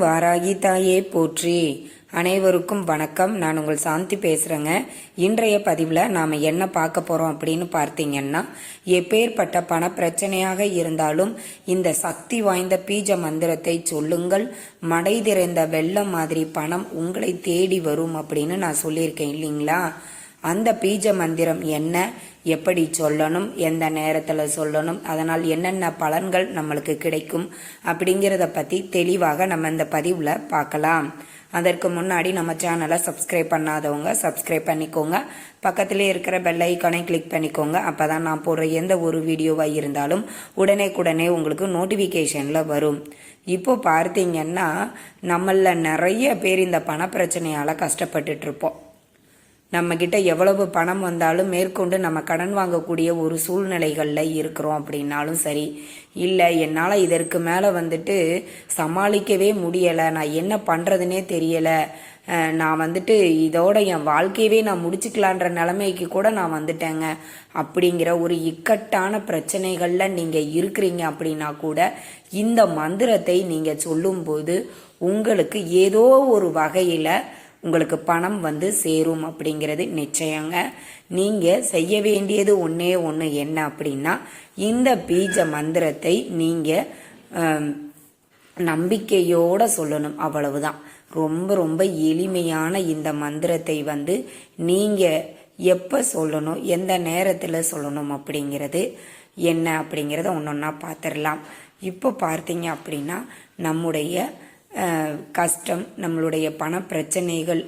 வாராகி தாயே போற்றி. அனைவருக்கும் வணக்கம். நான் உங்கள் சாந்தி பேசுகிறேங்க இன்றைய பதிவில் நாம் என்ன பார்க்க போகிறோம் அப்படின்னு பார்த்தீங்கன்னா எப்பேற்பட்ட பண பிரச்சனையாக இருந்தாலும் இந்த சக்தி வாய்ந்த பீஜ மந்திரத்தை சொல்லுங்கள். மடை திறந்த வெள்ளம் மாதிரி பணம் உங்களை தேடி வரும் அப்படின்னு நான் சொல்லியிருக்கேன் இல்லைங்களா? அந்த பீஜ மந்திரம் என்ன? எப்படி சொல்லணும் எந்த நேரத்தில் சொல்லணும் அதனால் என்னென்ன பலன்கள் நம்மளுக்கு கிடைக்கும் அப்படிங்கிறத பற்றி தெளிவாக நம்ம இந்த பதிவில் பார்க்கலாம். அதற்கு முன்னாடி நம்ம சேனலை சப்ஸ்கிரைப் பண்ணாதவங்க சப்ஸ்கிரைப் பண்ணிக்கோங்க. பக்கத்திலே இருக்கிற பெல் ஐக்கானை கிளிக் பண்ணிக்கோங்க. அப்போ தான் நான் போடுற எந்த ஒரு வீடியோவாக இருந்தாலும் உடனே உடனே உங்களுக்கு நோட்டிஃபிகேஷனில் வரும். இப்போ பார்த்தீங்கன்னா நம்மளில் நிறைய பேர் இந்த பண பிரச்சனையால் கஷ்டப்பட்டுட்ருப்போம் நம்மக்கிட்ட எவ்வளவு பணம் வந்தாலும் மேற்கொண்டு நம்ம கடன் வாங்கக்கூடிய ஒரு சூழ்நிலைகளில் இருக்கிறோம் அப்படின்னாலும் சரி இல்லை என்னால் இதற்கு மேலே வந்துட்டு சமாளிக்கவே முடியலை நான் என்ன பண்ணுறதுனே தெரியலை நான் வந்துட்டு இதோட என் வாழ்க்கையவே நான் முடிச்சுக்கலான்ற நிலைமைக்கு கூட நான் வந்துட்டேங்க. அப்படிங்கிற ஒரு இக்கட்டான பிரச்சனைகளில் நீங்கள் இருக்கிறீங்க அப்படின்னா கூட இந்த மந்திரத்தை நீங்கள் சொல்லும்போது உங்களுக்கு ஏதோ ஒரு வகையில் உங்களுக்கு பணம் வந்து சேரும் அப்படிங்கிறது நிச்சயங்க. நீங்கள் செய்ய வேண்டியது ஒன்றே ஒன்று என்ன அப்படின்னா இந்த பீஜ மந்திரத்தை நீங்கள் நம்பிக்கையோடு சொல்லணும். அவ்வளவுதான். ரொம்ப ரொம்ப எளிமையான இந்த மந்திரத்தை வந்து நீங்கள் எப்போ சொல்லணும் எந்த நேரத்தில் சொல்லணும் அப்படிங்கிறது என்ன அப்படிங்கிறத ஒன்று ஒன்றா பார்த்துடலாம் இப்போ பார்த்தீங்க அப்படின்னா நம்முடைய கஷ்டம் நம்மளுடைய பண பிரச்சனைகள்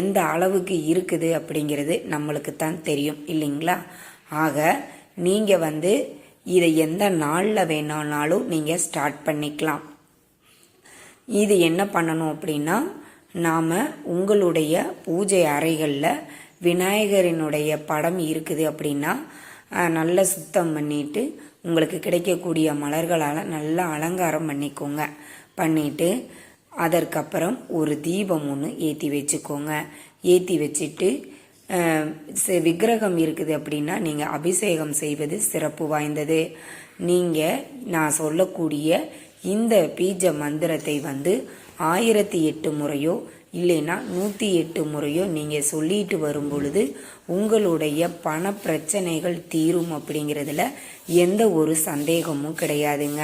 எந்த அளவுக்கு இருக்குது அப்படிங்கிறது நம்மளுக்கு தான் தெரியும் இல்லைங்களா? ஆக நீங்கள் வந்து இதை எந்த நாளில் வேணாலும் நீங்கள் ஸ்டார்ட் பண்ணிக்கலாம். இது என்ன பண்ணணும் அப்படின்னா நாம் உங்களுடைய பூஜை அறைகளில் விநாயகரினுடைய படம் இருக்குது அப்படின்னா நல்லா சுத்தம் பண்ணிட்டு உங்களுக்கு கிடைக்கக்கூடிய மலர்களால் நல்லா அலங்காரம் பண்ணிக்கோங்க. பண்ணிவிட்டு அதற்கப்புறம் ஒரு தீபம் ஒன்று ஏற்றி வச்சுக்கோங்க. ஏற்றி வச்சுட்டு விக்கிரகம் இருக்குது அப்படின்னா நீங்கள் அபிஷேகம் செய்வது சிறப்பு வாய்ந்தது. நீங்கள் நான் சொல்லக்கூடிய இந்த பீஜ மந்திரத்தை வந்து ஆயிரத்தி எட்டு முறையோ இல்லைன்னா நூற்றி எட்டு முறையோ நீங்கள் சொல்லிட்டு வரும் பொழுது உங்களுடைய பண பிரச்சனைகள் தீரும் அப்படிங்கிறதுல எந்த ஒரு சந்தேகமும் கிடையாதுங்க.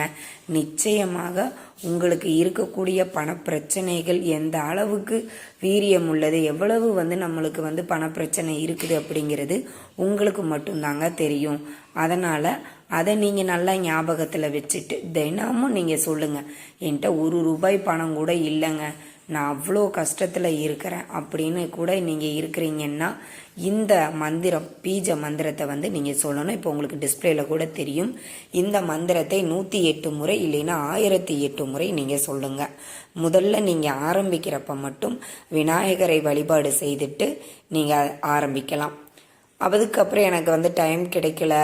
நிச்சயமாக உங்களுக்கு இருக்கக்கூடிய பண பிரச்சனைகள் எந்த அளவுக்கு வீரியம் உள்ளது எவ்வளவு வந்து நம்மளுக்கு வந்து பண பிரச்சனை இருக்குது அப்படிங்கிறது உங்களுக்கு மட்டும்தாங்க தெரியும். அதனால் அதை நீங்கள் நல்லா ஞாபகத்தில் வச்சுட்டு தினமும் நீங்கள் சொல்லுங்கள் என்கிட்ட ஒரு ரூபாய் பணம் கூட இல்லைங்க. நான் அவ்வளோ கஷ்டத்தில் இருக்கிறேன் அப்படின்னு கூட நீங்கள் இருக்கிறீங்கன்னா இந்த மந்திரம் பீஜ மந்திரத்தை வந்து நீங்கள் சொல்லணும். இப்போ உங்களுக்கு டிஸ்பிளேல கூட தெரியும். இந்த மந்திரத்தை நூற்றி எட்டு முறை இல்லைன்னா ஆயிரத்தி எட்டு முறை நீங்கள் சொல்லுங்கள் முதல்ல நீங்கள் ஆரம்பிக்கிறப்ப மட்டும் விநாயகரை வழிபாடு செய்துட்டு நீங்கள் ஆரம்பிக்கலாம். அதுக்கப்புறம் எனக்கு வந்து டைம் கிடைக்கல.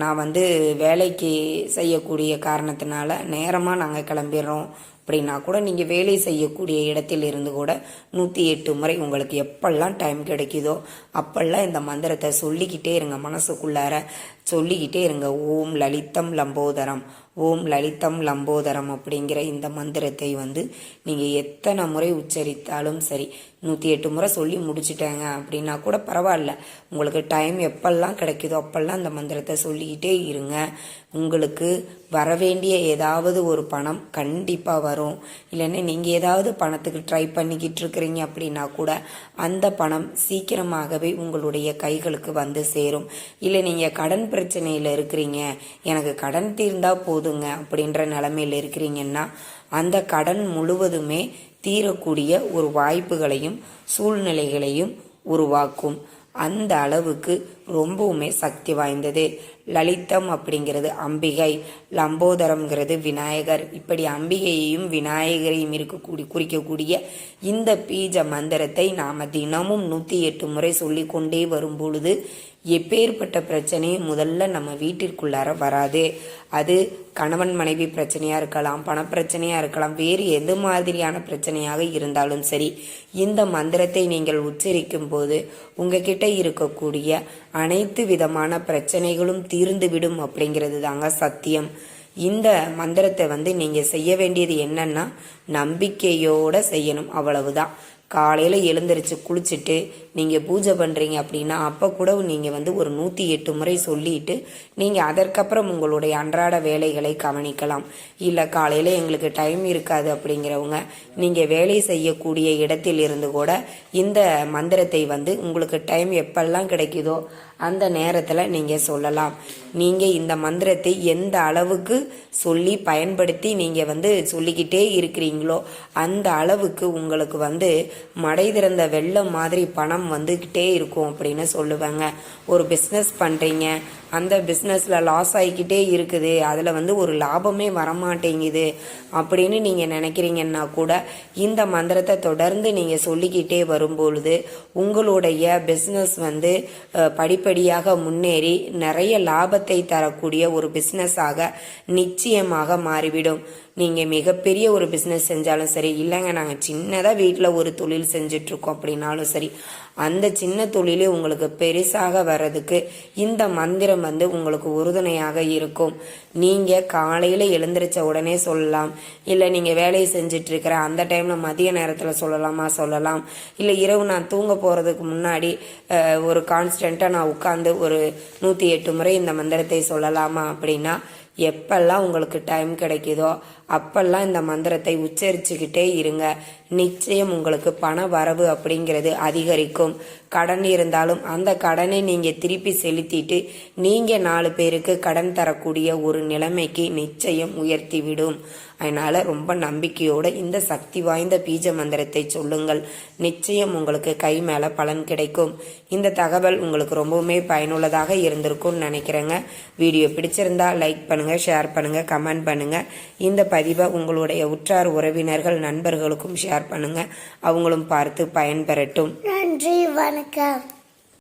நான் வந்து வேலைக்கு செய்யக்கூடிய காரணத்தினால நேரமாக நாங்கள் கிளம்பிடுறோம். அப்படின்னா கூட நீங்கள் வேலை செய்யக்கூடிய இடத்தில் இருந்து கூட நூற்றி எட்டு முறை உங்களுக்கு எப்பெல்லாம் டைம் கிடைக்குதோ அப்பெல்லாம் இந்த மந்திரத்தை சொல்லிக்கிட்டே இருங்க மனசுக்குள்ளார சொல்லிக்கிட்டே இருங்க. ஓம் லலிதம் லம்போதரம் ஓம் லலிதம் லம்போதரம் அப்படிங்கிற இந்த மந்திரத்தை வந்து நீங்கள் எத்தனை முறை உச்சரித்தாலும் சரி நூற்றி எட்டு முறை சொல்லி முடிச்சிட்டாங்க. அப்படின்னா கூட பரவாயில்ல. உங்களுக்கு டைம் எப்பெல்லாம் கிடைக்குதோ அப்பெல்லாம் அந்த மந்திரத்தை சொல்லிக்கிட்டே இருங்க. உங்களுக்கு வர வேண்டிய ஏதாவது ஒரு பணம் கண்டிப்பாக வரும். இல்லைன்னா நீங்கள் ஏதாவது பணத்துக்கு ட்ரை பண்ணிக்கிட்டு இருக்கிறீங்க அப்படின்னா கூட அந்த பணம் சீக்கிரமாகவே உங்களுடைய கைகளுக்கு வந்து சேரும். இல்லை நீங்கள் கடன் பிரச்சனையில் இருக்கிறீங்க. எனக்கு கடன் தீர்ந்தால் போதுங்க அப்படின்ற நிலமையில் இருக்கிறீங்கன்னா அந்த கடன் முழுவதுமே தீரக்கூடிய ஒரு வாய்ப்புகளையும் சூழ்நிலைகளையும் உருவாக்கும். அந்த அளவுக்கு ரொம்பவுமே சக்தி வாய்ந்தது. லலிதம் அப்படிங்கிறது அம்பிகை லம்போதரம்ங்கிறது விநாயகர். இப்படி அம்பிகையையும் விநாயகரையும் இருக்கக்கூடிய குறிக்கக்கூடிய இந்த பீஜ மந்திரத்தை நாம் தினமும் நூற்றி எட்டு முறை சொல்லிக்கொண்டே வரும் பொழுது எப்பேற்பட்ட பிரச்சனையும் முதல்ல நம்ம வீட்டிற்குள்ளார வராது. அது கணவன் மனைவி பிரச்சனையாக இருக்கலாம் பணப்பிரச்சனையாக இருக்கலாம் வேறு எந்த மாதிரியான பிரச்சனையாக இருந்தாலும் சரி இந்த மந்திரத்தை நீங்கள் உச்சரிக்கும் போது உங்ககிட்ட இருக்கக்கூடிய அனைத்து விதமான பிரச்சனைகளும் தீர்ந்துவிடும் அப்படிங்கிறது தாங்க சத்தியம். இந்த மந்திரத்தை வந்து நீங்கள் செய்ய வேண்டியது என்னன்னா நம்பிக்கையோடு செய்யணும் அவ்வளவுதான். காலையில் எழுந்திரிச்சு குளிச்சுட்டு நீங்கள் பூஜை பண்ணுறீங்க அப்படின்னா அப்போ கூட நீங்கள் வந்து ஒரு நூற்றி எட்டு முறை சொல்லிட்டு நீங்கள் அதற்கப்புறம் உங்களுடைய அன்றாட வேலைகளை கவனிக்கலாம். இல்லை காலையில் எங்களுக்கு டைம் இருக்காது அப்படிங்கிறவங்க நீங்கள் வேலை செய்யக்கூடிய இடத்தில் இருந்து கூட இந்த மந்திரத்தை வந்து உங்களுக்கு டைம் எப்பெல்லாம் கிடைக்குதோ அந்த நேரத்தில் நீங்கள் சொல்லலாம். நீங்கள் இந்த மந்திரத்தை எந்த அளவுக்கு சொல்லி பயன்படுத்தி நீங்கள் வந்து சொல்லிக்கிட்டே இருக்கிறீங்களோ அந்த அளவுக்கு உங்களுக்கு வந்து மடை திறந்த வெள்ளம் மாதிரி பணம் வந்துக்கிட்டே இருக்கும் அப்படின்னு சொல்லுவாங்க. ஒரு பிஸ்னஸ் பண்ணுறீங்க அந்த பிஸ்னஸில் லாஸ் ஆகிக்கிட்டே இருக்குது. அதில் வந்து ஒரு லாபமே வரமாட்டேங்குது அப்படின்னு நீங்கள் நினைக்கிறீங்கன்னா கூட இந்த மந்திரத்தை தொடர்ந்து நீங்கள் சொல்லிக்கிட்டே வரும்பொழுது உங்களுடைய பிஸ்னஸ் வந்து படிப்படியாக முன்னேறி நிறைய லாபத்தை தரக்கூடிய ஒரு பிஸ்னஸாக நிச்சயமாக மாறிவிடும். நீங்கள் மிகப்பெரிய ஒரு பிஸ்னஸ் செஞ்சாலும் சரி இல்லைங்க நாங்கள் சின்னதாக வீட்டில் ஒரு தொழில் செஞ்சிட்ருக்கோம் அப்படின்னாலும் சரி அந்த சின்ன தொழிலே உங்களுக்கு பெருசாக வர்றதுக்கு இந்த மந்திரம் வந்து உங்களுக்கு உறுதுணையாக இருக்கும். நீங்கள் காலையில் எழுந்திரிச்ச உடனே சொல்லலாம். இல்லை நீங்கள் வேலையை செஞ்சிட்ருக்கிற அந்த டைமில் மதிய நேரத்தில் சொல்லலாமா சொல்லலாம். இல்லை இரவு நான் தூங்க போகிறதுக்கு முன்னாடி ஒரு கான்ஸ்டண்ட்டாக நான் உட்காந்து ஒரு நூற்றி எட்டு முறை இந்த மந்திரத்தை சொல்லலாமா அப்படின்னா எப்பெல்லாம் உங்களுக்கு டைம் கிடைக்குதோ அப்பெல்லாம் இந்த மந்திரத்தை உச்சரிச்சுக்கிட்டே இருங்க. நிச்சயம் உங்களுக்கு பண வரவு அப்படிங்கிறது அதிகரிக்கும். கடன் இருந்தாலும் அந்த கடனை நீங்கள் திருப்பி செலுத்திட்டு நீங்கள் நாலு பேருக்கு கடன் தரக்கூடிய ஒரு நிலைமைக்கு நிச்சயம் உயர்த்திவிடும். அதனால் ரொம்ப நம்பிக்கையோடு இந்த சக்தி வாய்ந்த பீஜ மந்திரத்தை சொல்லுங்கள். நிச்சயம் உங்களுக்கு கை மேலே பலன் கிடைக்கும். இந்த தகவல் உங்களுக்கு ரொம்பவுமே பயனுள்ளதாக இருந்திருக்கும்னு நினைக்கிறேங்க. வீடியோ பிடிச்சிருந்தா லைக் பண்ணுங்கள் ஷேர் பண்ணுங்கள் கமெண்ட் பண்ணுங்கள் இந்த பதிவை உங்களுடைய உற்றார் உறவினர்கள் நண்பர்களுக்கும் ஷேர் பண்ணுங்கள் அவங்களும் பார்த்து பயன்பெறட்டும். நன்றி வணக்கம்.